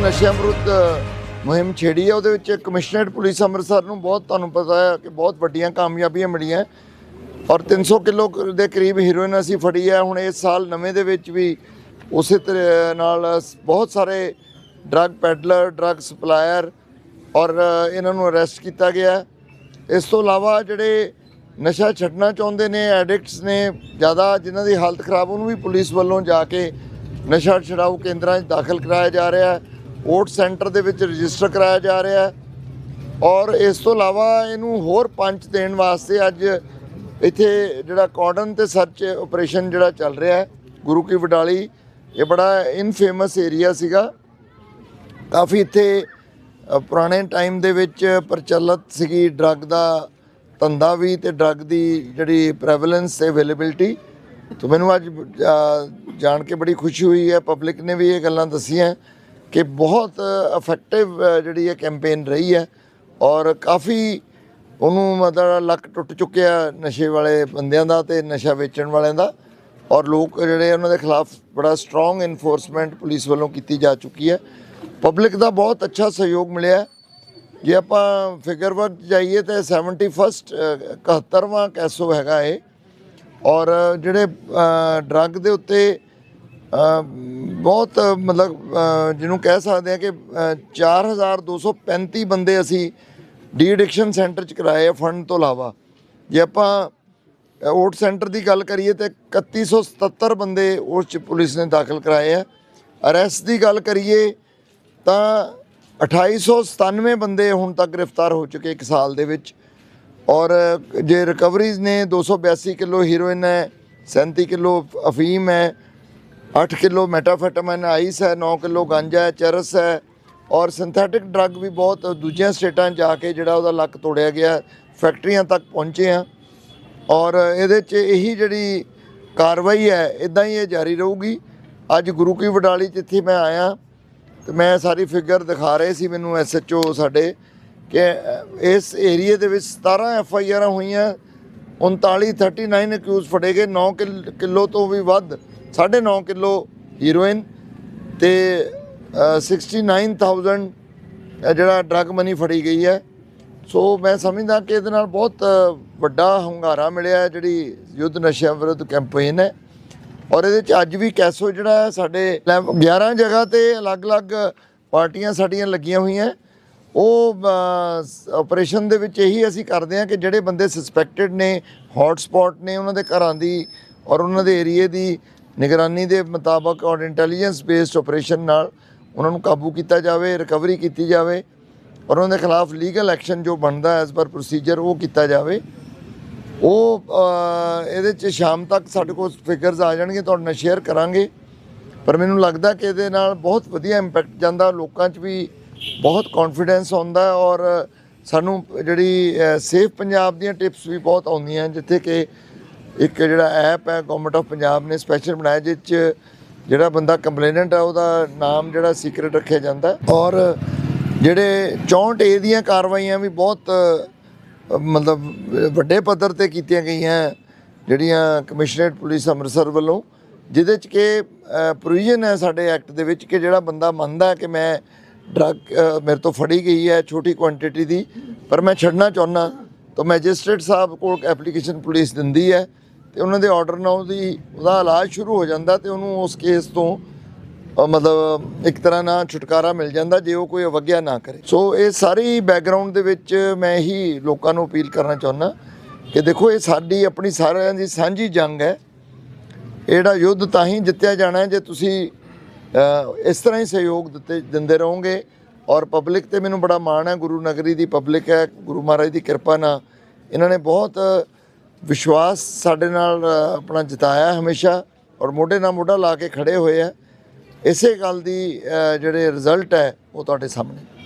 ਨਸ਼ਿਆਂ ਵਿਰੁੱਧ ਮੁਹਿੰਮ ਛੇੜੀ ਹੈ ਉਹਦੇ ਵਿੱਚ ਕਮਿਸ਼ਨਰੇਟ ਪੁਲਿਸ ਅੰਮ੍ਰਿਤਸਰ ਨੂੰ ਬਹੁਤ ਤੁਹਾਨੂੰ ਪਤਾ ਹੈ ਕਿ ਬਹੁਤ ਵੱਡੀਆਂ ਕਾਮਯਾਬੀਆਂ ਮਿਲੀਆਂ। ਔਰ 300 ਕਿਲੋ ਦੇ ਕਰੀਬ ਹੀਰੋਇਨ ਅਸੀਂ ਫੜੀ ਹੈ। ਹੁਣ ਇਸ ਸਾਲ ਨਵੇਂ ਦੇ ਵਿੱਚ ਵੀ ਉਸੇ ਤਰ੍ਹਾਂ ਨਾਲ ਬਹੁਤ ਸਾਰੇ ਡਰੱਗ ਪੈਡਲਰ ਡਰੱਗ ਸਪਲਾਇਰ ਔਰ ਇਹਨਾਂ ਨੂੰ ਅਰੈਸਟ ਕੀਤਾ ਗਿਆ ਇਸ ਤੋਂ ਇਲਾਵਾ ਜਿਹੜੇ ਨਸ਼ਾ ਛੱਡਣਾ ਚਾਹੁੰਦੇ ਨੇ ਐਡਿਕਟਸ ਨੇ, ਜ਼ਿਆਦਾ ਜਿਨ੍ਹਾਂ ਦੀ ਹਾਲਤ ਖਰਾਬ, ਉਹਨੂੰ ਵੀ ਪੁਲਿਸ ਵੱਲੋਂ ਜਾ ਕੇ ਨਸ਼ਾ ਛਡਾਊ ਕੇਂਦਰਾਂ 'ਚ ਦਾਖਲ ਕਰਾਇਆ ਜਾ ਰਿਹਾ ਹੈ। ਓਟ ਸੈਂਟਰ ਦੇ ਵਿੱਚ ਰਜਿਸਟਰ ਕਰਾਇਆ ਜਾ ਰਿਹਾ ਹੈ। ਔਰ ਇਸ ਤੋਂ ਇਲਾਵਾ ਇਹਨੂੰ ਹੋਰ ਪੰਚ ਦੇਣ ਵਾਸਤੇ ਅੱਜ ਇੱਥੇ ਜਿਹੜਾ ਕਾਰਡਨ ਤੇ ਸਰਚ ਆਪਰੇਸ਼ਨ ਜਿਹੜਾ ਚੱਲ ਰਿਹਾ ਹੈ, ਗੁਰੂ ਕੀ ਵਡਾਲੀ, ਇਹ ਬੜਾ ਇਨਫੇਮਸ ਏਰੀਆ ਸੀਗਾ। ਕਾਫੀ ਇੱਥੇ ਪੁਰਾਣੇ ਟਾਈਮ ਦੇ ਵਿੱਚ ਪ੍ਰਚਲਿਤ ਸੀਗੀ ਡਰੱਗ ਦਾ ਧੰਦਾ ਵੀ ਤੇ ਡਰੱਗ ਦੀ ਜਿਹੜੀ ਪ੍ਰੈਵਲੈਂਸ ਤੇ ਅਵੇਲੇਬਿਲਟੀ। ਤੋਂ ਮੈਨੂੰ ਅੱਜ ਜਾਣ ਕੇ ਬੜੀ ਖੁਸ਼ੀ ਹੋਈ ਹੈ, ਪਬਲਿਕ ਨੇ ਵੀ ਇਹ ਗੱਲਾਂ ਦੱਸੀਆਂ। ਕਿ ਬਹੁਤ ਇਫੈਕਟਿਵ ਜਿਹੜੀ ਇਹ ਕੈਂਪੇਨ ਰਹੀ ਹੈ ਔਰ ਕਾਫੀ ਉਹਨੂੰ ਮਤਲਬ ਲੱਕ ਟੁੱਟ ਚੁੱਕਿਆ ਨਸ਼ੇ ਵਾਲੇ ਬੰਦਿਆਂ ਦਾ ਤੇ ਨਸ਼ਾ ਵੇਚਣ ਵਾਲਿਆਂ ਦਾ ਔਰ ਲੋਕ ਜਿਹੜੇ ਉਹਨਾਂ ਦੇ ਖਿਲਾਫ ਬੜਾ ਸਟਰੋਂਗ ਇਨਫੋਰਸਮੈਂਟ ਪੁਲਿਸ ਵੱਲੋਂ ਕੀਤੀ ਜਾ ਚੁੱਕੀ ਹੈ। ਪਬਲਿਕ ਦਾ ਬਹੁਤ ਅੱਛਾ ਸਹਿਯੋਗ ਮਿਲਿਆ ਜੇ ਆਪਾਂ ਫਿਗਰ ਵਰਕ ਜਾਈਏ ਤੇ 71st 71ਵਾਂ ਕੈਸੋ ਹੈਗਾ ਇਹ ਔਰ ਜਿਹੜੇ ਡਰੱਗ ਦੇ ਉੱਤੇ ਬਹੁਤ ਮਤਲਬ ਜਿਹਨੂੰ ਕਹਿ ਸਕਦੇ ਆ ਕਿ ਅ, 4235 ਬੰਦੇ ਅਸੀਂ ਡੀ ਐਡਿਕਸ਼ਨ ਸੈਂਟਰ ਚ ਕਰਾਏ ਆ ਫੰਡ ਤੋਂ ਇਲਾਵਾ। ਜੇ ਆਪਾਂ ਓਟ ਸੈਂਟਰ ਦੀ ਗੱਲ ਕਰੀਏ ਤੇ 3177 ਬੰਦੇ ਉਸ ਚ ਪੁਲਿਸ ਨੇ ਦਾਖਲ ਕਰਾਏ ਆ। ਅਰੈਸਟ ਦੀ ਗੱਲ ਕਰੀਏ ਤਾਂ 2897 ਬੰਦੇ ਹੁਣ ਤੱਕ ਗ੍ਰਿਫਤਾਰ ਹੋ ਚੁੱਕੇ ਇੱਕ ਸਾਲ ਦੇ ਵਿੱਚ। ਔਰ ਜੇ ਰਿਕਵਰੀਜ਼ ਨੇ 282 ਕਿਲੋ ਹੀਰੋਇਨ ਹੈ 37 ਕਿਲੋ ਅਫੀਮ ਹੈ 8 ਕਿਲੋ ਮੈਟਾਫੈਟਾਮਾਈਨ ਆਈਸ ਹੈ 9 ਕਿਲੋ ਗਾਂਜਾ ਹੈ, ਚਰਸ ਹੈ ਔਰ ਸਿੰਥੈਟਿਕ ਡਰੱਗ ਵੀ ਬਹੁਤ ਦੂਜੀਆਂ ਸਟੇਟਾਂ 'ਚ ਜਾ ਕੇ ਜਿਹੜਾ ਉਹਦਾ ਲੱਕ ਤੋੜਿਆ ਗਿਆ ਫੈਕਟਰੀਆਂ ਤੱਕ ਪਹੁੰਚੇ ਆ ਔਰ ਇਹਦੇ 'ਚ ਇਹੀ ਜਿਹੜੀ ਕਾਰਵਾਈ ਹੈ ਇਦਾਂ ਹੀ ਇਹ ਜਾਰੀ ਰਹੂਗੀ। ਅੱਜ ਗੁਰੂ ਕੀ ਵਡਾਲੀ ਜਿੱਥੇ ਮੈਂ ਆਇਆ, ਤੇ ਮੈਂ ਸਾਰੀ ਫਿਗਰ ਦਿਖਾ ਰਹੇ ਸੀ ਮੈਨੂੰ ਐਸਐਚਓ ਸਾਡੇ ਕਿ ਇਸ ਏਰੀਏ ਦੇ ਵਿੱਚ 17 ਐਫ ਆਈ ਆਰਾਂ ਹੋਈਆਂ 39 39 ਅਕਿਊਜ਼ ਫੜੇ ਗਏ 9 ਕਿਲੋ ਤੋਂ ਵੀ ਵੱਧ 9.5 ਕਿਲੋ ਹੀਰੋਇਨ ਤੇ ਅ, 69000 ਇਹ ਜਿਹੜਾ ਡਰੱਗ ਮਨੀ ਫੜੀ ਗਈ ਹੈ ਸੋ ਮੈਂ ਸਮਝਦਾ ਕਿ ਇਹਦੇ ਨਾਲ ਬਹੁਤ ਵੱਡਾ ਹੁੰਗਾਰਾ ਮਿਲਿਆ ਜਿਹੜੀ ਯੁੱਧ ਨਸ਼ਿਆਂ ਵਿਰੁੱਧ ਕੈਂਪੇਨ ਹੈ ਔਰ ਇਹਦੇ ਚ ਅੱਜ ਵੀ ਕੈਸੋ ਜਿਹੜਾ ਸਾਡੇ ਲੈ- 11 ਜਗ੍ਹਾ ਤੇ ਅਲੱਗ-ਅਲੱਗ ਪਾਰਟੀਆਂ ਸਾਡੀਆਂ ਲੱਗੀਆਂ ਹੋਈਆਂ ਉਹ ਆਪਰੇਸ਼ਨ ਦੇ ਵਿੱਚ ਇਹੀ ਅਸੀਂ ਕਰਦੇ ਹਾਂ ਕਿ ਜਿਹੜੇ ਬੰਦੇ ਸਸਪੈਕਟਡ ਨੇ ਹੌਟ ਸਪੌਟ ਨੇ ਉਹਨਾਂ ਦੇ ਘਰਾਂ ਦੀ ਔਰ ਉਹਨਾਂ ਦੇ ਏਰੀਏ ਦੀ ਨਿਗਰਾਨੀ ਦੇ ਮੁਤਾਬਕ ਔਰ ਇੰਟੈਲੀਜੈਂਸ ਬੇਸਡ ਆਪਰੇਸ਼ਨ ਨਾਲ ਉਹਨਾਂ ਨੂੰ ਕਾਬੂ ਕੀਤਾ ਜਾਵੇ ਰਿਕਵਰੀ ਕੀਤੀ ਜਾਵੇ ਔਰ ਉਹਨਾਂ ਦੇ ਖਿਲਾਫ ਲੀਗਲ ਐਕਸ਼ਨ ਜੋ ਬਣਦਾ ਐਜ਼ ਪਰ ਪ੍ਰੋਸੀਜਰ ਉਹ ਕੀਤਾ ਜਾਵੇ। ਉਹ ਇਹਦੇ ਚ ਸ਼ਾਮ ਤੱਕ ਸਾਡੇ ਕੋਲ ਫਿਗਰਸ ਆ ਜਾਣਗੇ, ਤੁਹਾਡੇ ਨਾਲ ਸ਼ੇਅਰ ਕਰਾਂਗੇ। ਪਰ ਮੈਨੂੰ ਲੱਗਦਾ ਕਿ ਇਹਦੇ ਨਾਲ ਬਹੁਤ ਵਧੀਆ ਇੰਪੈਕਟ ਜਾਂਦਾ, ਲੋਕਾਂ 'ਚ ਵੀ ਬਹੁਤ ਕੌਨਫੀਡੈਂਸ ਆਉਂਦਾ ਔਰ ਸਾਨੂੰ ਜਿਹੜੀ ਸੇਫ ਪੰਜਾਬ ਦੀਆਂ ਟਿਪਸ ਵੀ ਬਹੁਤ ਆਉਂਦੀਆਂ, ਜਿੱਥੇ ਕਿ ਇੱਕ ਜਿਹੜਾ ਐਪ ਹੈ ਗਵਰਨਮੈਂਟ ਆਫ ਪੰਜਾਬ ਨੇ ਸਪੈਸ਼ਲ ਬਣਾਇਆ ਜਿਸ 'ਚ ਜਿਹੜਾ ਬੰਦਾ ਕੰਪਲੇਨੈਂਟ ਆ, ਉਹਦਾ ਨਾਮ ਜਿਹੜਾ ਸੀਕ੍ਰੀਟ ਰੱਖਿਆ ਜਾਂਦਾ ਔਰ ਜਿਹੜੇ 64 ਏ ਦੀਆਂ ਕਾਰਵਾਈਆਂ ਵੀ ਬਹੁਤ, ਮਤਲਬ ਵੱਡੇ ਪੱਧਰ ਤੇ ਕੀਤੀਆਂ ਗਈਆਂ ਜਿਹੜੀਆਂ ਕਮਿਸ਼ਨਰੇਟ ਪੁਲਿਸ ਅੰਮ੍ਰਿਤਸਰ ਵੱਲੋਂ, ਜਿਹਦੇ ਚ ਕਿ ਪ੍ਰੋਵੀਜ਼ਨ ਹੈ ਸਾਡੇ ਐਕਟ ਦੇ ਵਿੱਚ ਕਿ ਜਿਹੜਾ ਬੰਦਾ ਮੰਨਦਾ ਕਿ ਮੈਂ ਡਰੱਗ ਮੇਰੇ ਤੋਂ ਫੜੀ ਗਈ ਹੈ ਛੋਟੀ ਕੁਆਂਟੀਟੀ ਦੀ, ਪਰ ਮੈਂ ਛੱਡਣਾ ਚਾਹੁੰਦਾ, ਤਾਂ ਮੈਜਿਸਟ੍ਰੇਟ ਸਾਹਿਬ ਕੋਲ ਐਪਲੀਕੇਸ਼ਨ ਪੁਲਿਸ ਦਿੰਦੀ ਹੈ। ਤੇ ਉਹਨਾਂ ਦੇ ਆਰਡਰ ਨਾਲ ਉਹਦੀ, ਉਹਦਾ ਇਲਾਜ ਸ਼ੁਰੂ ਹੋ ਜਾਂਦਾ ਤੇ ਉਹਨੂੰ ਉਸ ਕੇਸ ਤੋਂ ਮਤਲਬ ਇੱਕ ਤਰ੍ਹਾਂ ਨਾਲ ਛੁਟਕਾਰਾ ਮਿਲ ਜਾਂਦਾ ਜੇ ਉਹ ਕੋਈ ਅਵਗਿਆ ਨਾ ਕਰੇ। ਸੋ ਇਹ ਸਾਰੀ ਬੈਕਗ੍ਰਾਉਂਡ ਦੇ ਵਿੱਚ ਮੈਂ ਹੀ ਲੋਕਾਂ ਨੂੰ ਅਪੀਲ ਕਰਨਾ ਚਾਹੁੰਦਾ ਕਿ ਦੇਖੋ ਇਹ ਸਾਡੀ ਆਪਣੀ ਸਾਰਿਆਂ ਦੀ ਸਾਂਝੀ ਜੰਗ ਹੈ। ਇਹ ਯੁੱਧ ਤਾਂ ਹੀ ਜਿੱਤਿਆ ਜਾਣਾ ਜੇ ਤੁਸੀਂ ਇਸ ਤਰ੍ਹਾਂ ਹੀ ਸਹਿਯੋਗ ਦਿੱਤੇ, ਦਿੰਦੇ ਰਹੋਗੇ। ਔਰ ਪਬਲਿਕ ਤੇ ਮੈਨੂੰ ਬੜਾ ਮਾਣ ਹੈ, ਗੁਰੂ ਨਗਰੀ ਦੀ ਪਬਲਿਕ ਹੈ, ਗੁਰੂ ਮਹਾਰਾਜ ਦੀ ਕਿਰਪਾ ਨਾਲ। ਇਹਨਾਂ ਨੇ ਬਹੁਤ ਵਿਸ਼ਵਾਸ ਸਾਡੇ ਨਾਲ ਆਪਣਾ ਜਿਤਾਇਆ ਹਮੇਸ਼ਾ ਔਰ ਮੋਢੇ ਨਾਲ ਮੋਢਾ ਲਾ ਕੇ ਖੜੇ ਹੋਏ ਆ। ਇਸੇ ਗੱਲ ਦੀ ਜਿਹੜੇ ਰਿਜ਼ਲਟ ਹੈ, ਉਹ ਤੁਹਾਡੇ ਸਾਹਮਣੇ।